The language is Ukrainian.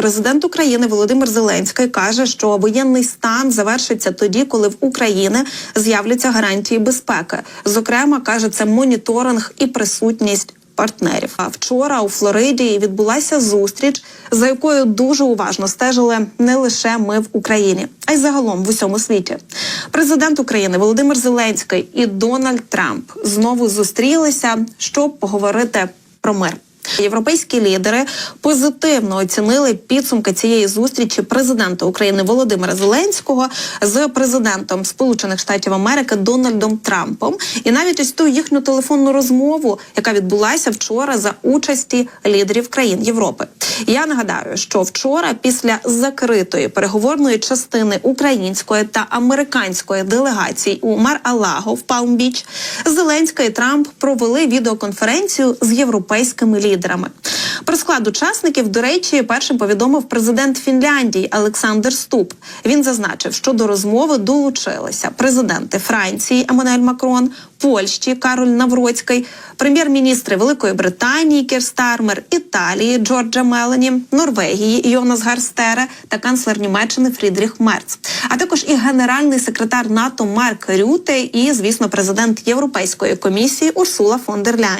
президент України Володимир Зеленський каже, що воєнний стан завершиться тоді, коли в Україні з'являться гарантії безпеки. Зокрема, каже це моніторинг і присутність. Партнерів а вчора у Флориді відбулася зустріч, за якою дуже уважно стежили не лише ми в Україні, а й загалом в усьому світі. Президент України Володимир Зеленський і Дональд Трамп знову зустрілися, щоб поговорити про мир. Європейські лідери позитивно оцінили підсумки цієї зустрічі президента України Володимира Зеленського з президентом Сполучених Штатів Америки Дональдом Трампом, і навіть ось ту їхню телефонну розмову, яка відбулася вчора за участі лідерів країн Європи. Я нагадаю, що вчора, після закритої переговорної частини української та американської делегацій у Мар-Алаго в Палм-Біч, Зеленський і Трамп провели відеоконференцію з європейськими лідерами. Про склад учасників, до речі, першим повідомив президент Фінляндії Олександр Ступ. Він зазначив, що до розмови долучилися президенти Франції Еммануель Макрон, Польщі Кароль Навроцький, прем'єр-міністри Великої Британії Кір Стармер, Італії Джорджа Мелані, Норвегії Йонас Гарстере та канцлер Німеччини Фрідріх Мерц, а також і генеральний секретар НАТО Марк Рюте, і звісно, президент Європейської комісії Урсула фон дер Ляйн.